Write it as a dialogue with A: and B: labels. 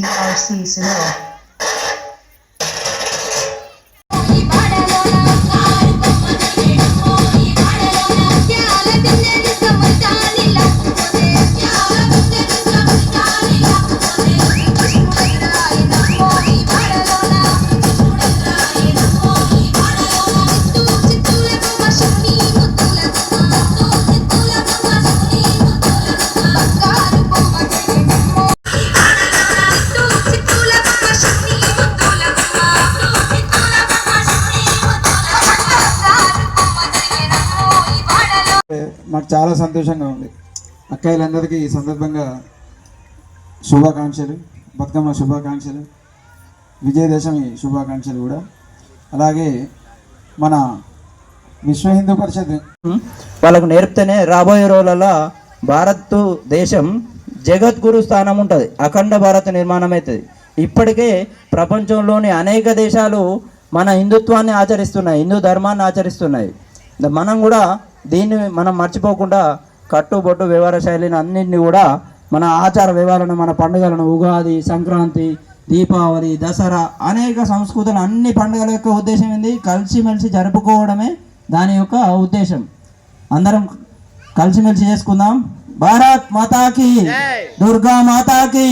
A: DRC Seville. మాకు చాలా సంతోషంగా ఉంది. అక్కయ్యలందరికీ ఈ సందర్భంగా శుభాకాంక్షలు బతుకమ్మ శుభాకాంక్షలు విజయదశమి శుభాకాంక్షలు కూడా. అలాగే మన విశ్వ హిందూ పరిషత్
B: వాళ్ళకు నేర్పితేనే రాబోయే రోజులలో భారత్ దేశం జగద్గురు స్థానం ఉంటుంది. అఖండ భారత నిర్మాణం అవుతుంది. ఇప్పటికే ప్రపంచంలోని అనేక దేశాలు మన హిందుత్వాన్ని ఆచరిస్తున్నాయి హిందూ ధర్మాన్ని ఆచరిస్తున్నాయి. మనం కూడా దీన్ని మనం మర్చిపోకుండా కట్టుబొట్టు వ్యవహార శైలిని అన్నింటినీ కూడా మన ఆచార వ్యవహారాలను మన పండుగలను ఉగాది సంక్రాంతి దీపావళి దసరా అనేక సంస్కృతులు అన్ని పండుగల యొక్క ఉద్దేశం ఏంది? కలిసిమెలిసి జరుపుకోవడమే దాని యొక్క ఉద్దేశం. అందరం కలిసిమెలిసి చేసుకుందాం. భారత్ మాతాకి దుర్గా మాతాకి!